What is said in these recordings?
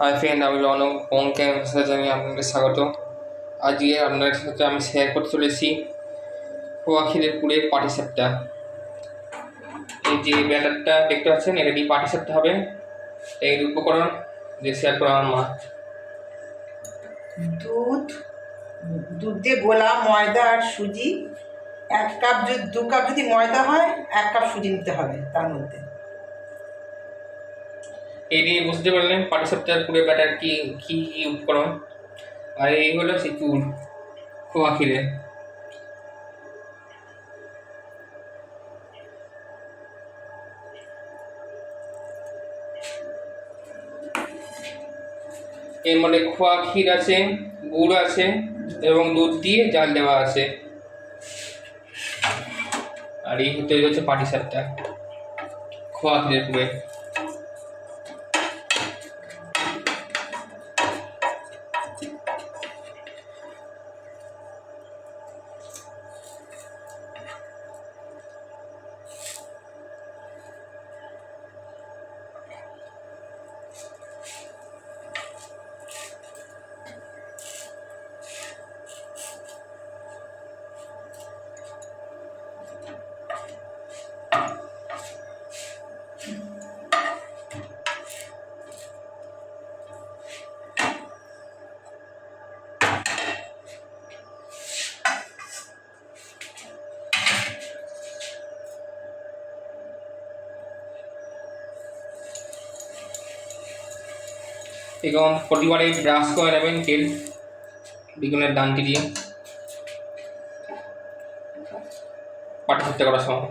Hi friend আমি রনক অঙ্কের সাথে আমি আপনাদের স্বাগত। আজকে আপনাদের সাথে আমি শেয়ার করতে চলেছি খোয়াখিলের পুরের পাটি সাপটা এই যে ব্যাটারটা দেখতে পাচ্ছেন, এটা দিয়ে পাটি সাপটা হবে। এর উপকরণ, যে শেয়ার করা আমার মা। দুধ দুধ দিয়ে গোলা, ময়দা আর সুজি। এক কাপ যদি, দু কাপ যদি ময়দা হয়, এক কাপ সুজি নিতে হবে তার মধ্যে। এই দিয়ে বুঝতে পারলেন পাটি সাপটার পুরের ব্যাটার কি কি কি উপকরণ। আর এই হলো সেই চুল খোয়াখিলের এর মধ্যে খোয়া ক্ষীর আছে, গুড় আছে এবং দুধ দিয়ে জাল দেওয়া আছে। আর এই হতে হচ্ছে পাটি সাপটা খোয়া ক্ষীরের পুরে। এবং প্রতিবারে ব্রাশ করে নেবেন তেল বেগুনের ডানটি দিয়ে পাটি সাপটা করার সময়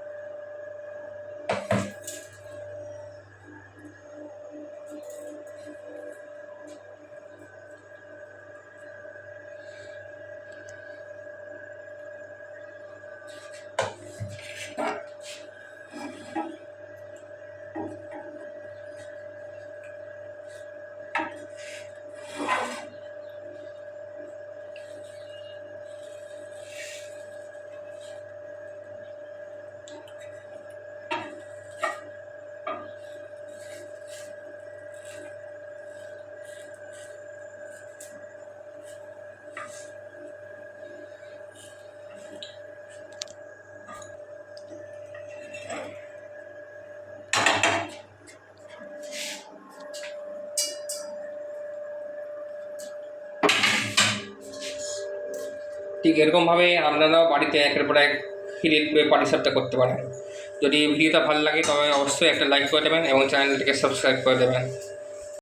ঠিক এরকমভাবে আপনারাও বাড়িতে একের পর এক ক্ষীরের পুরে পাটি করতে পারেন। যদি ভিডিওটা ভালো লাগে তবে অবশ্যই একটা লাইক করে দেবেন এবং চ্যানেলটিকে সাবস্ক্রাইব করে দেবেন।